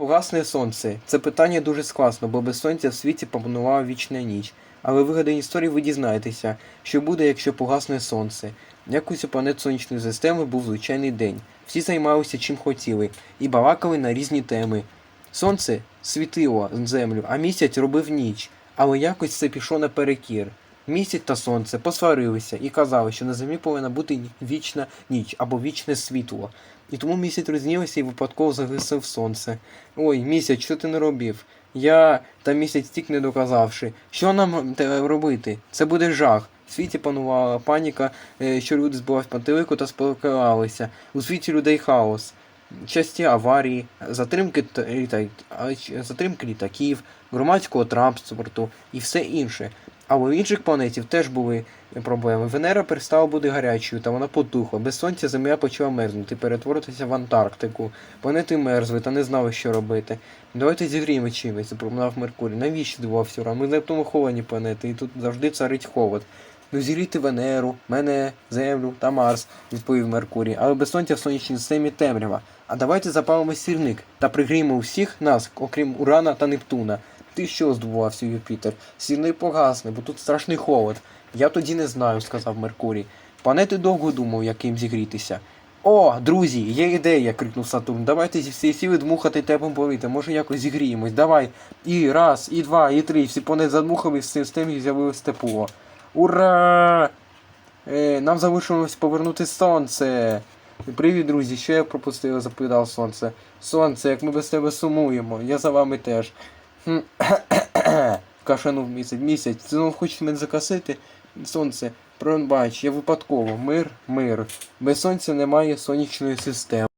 Погасне сонце. Це питання дуже складно, бо без сонця в світі панувала вічна ніч. Але в вигаданій історії ви дізнаєтеся, що буде, якщо погасне сонце. Якось у планет сонячної системи був звичайний день. Всі займалися чим хотіли і балакали на різні теми. Сонце світило землю, а місяць робив ніч. Але якось це пішло наперекір. Місяць та сонце посварилися і казали, що на землі повинна бути вічна ніч або вічне світло. І тому місяць рознівся і випадково загасив сонце. Ой, місяць, що ти не робив? Я та місяць тік не доказавши. Що нам робити? Це буде жах. В світі панувала паніка, е, що люди збивають пантелику та спілкувалися. У світі людей хаос. Часті аварії, затримки, та- літа- затримки літаків, громадського транспорту і все інше. Але у інших планетів теж були проблеми. Венера перестала бути гарячою, та вона потухла. Без сонця Земля почала мерзнути, перетворитися в Антарктику. Планети мерзли та не знали, що робити. Давайте зігріємо чимось, запропонував Меркурій. Навіщо здивувався Уран? Ми Нептун холодні планети, і тут завжди царить холод. Ну зігріти Венеру, мене, Землю та Марс, відповів Меркурій, але без сонця в сонячній системі темрява. А давайте запалимо сірник та пригріємо усіх нас, окрім Урана та Нептуна. Ти що здивувався, Юпітер? Сірник погасне, бо тут страшний холод. Я тоді не знаю, сказав Меркурій. Планети довго думав, як їм зігрітися. О, друзі, є ідея, крикнув Сатурн. Давайте зі всієї сіли дмухати теплим повітрям, може якось зігріємось. Давай. І раз, і два, і три. Всі планети задмухали, в системі з'явилось тепло. Ура! Е, нам залишилось повернути сонце. Привіт, друзі, що я пропустив, запитав сонце. Сонце, як ми без тебе сумуємо, я за вами теж. Кашанув місяць. Місяць, Знову хочуть мене закасити? Сонце, пробач, я випадково. Мир, мир. Без сонця немає сонячної системи.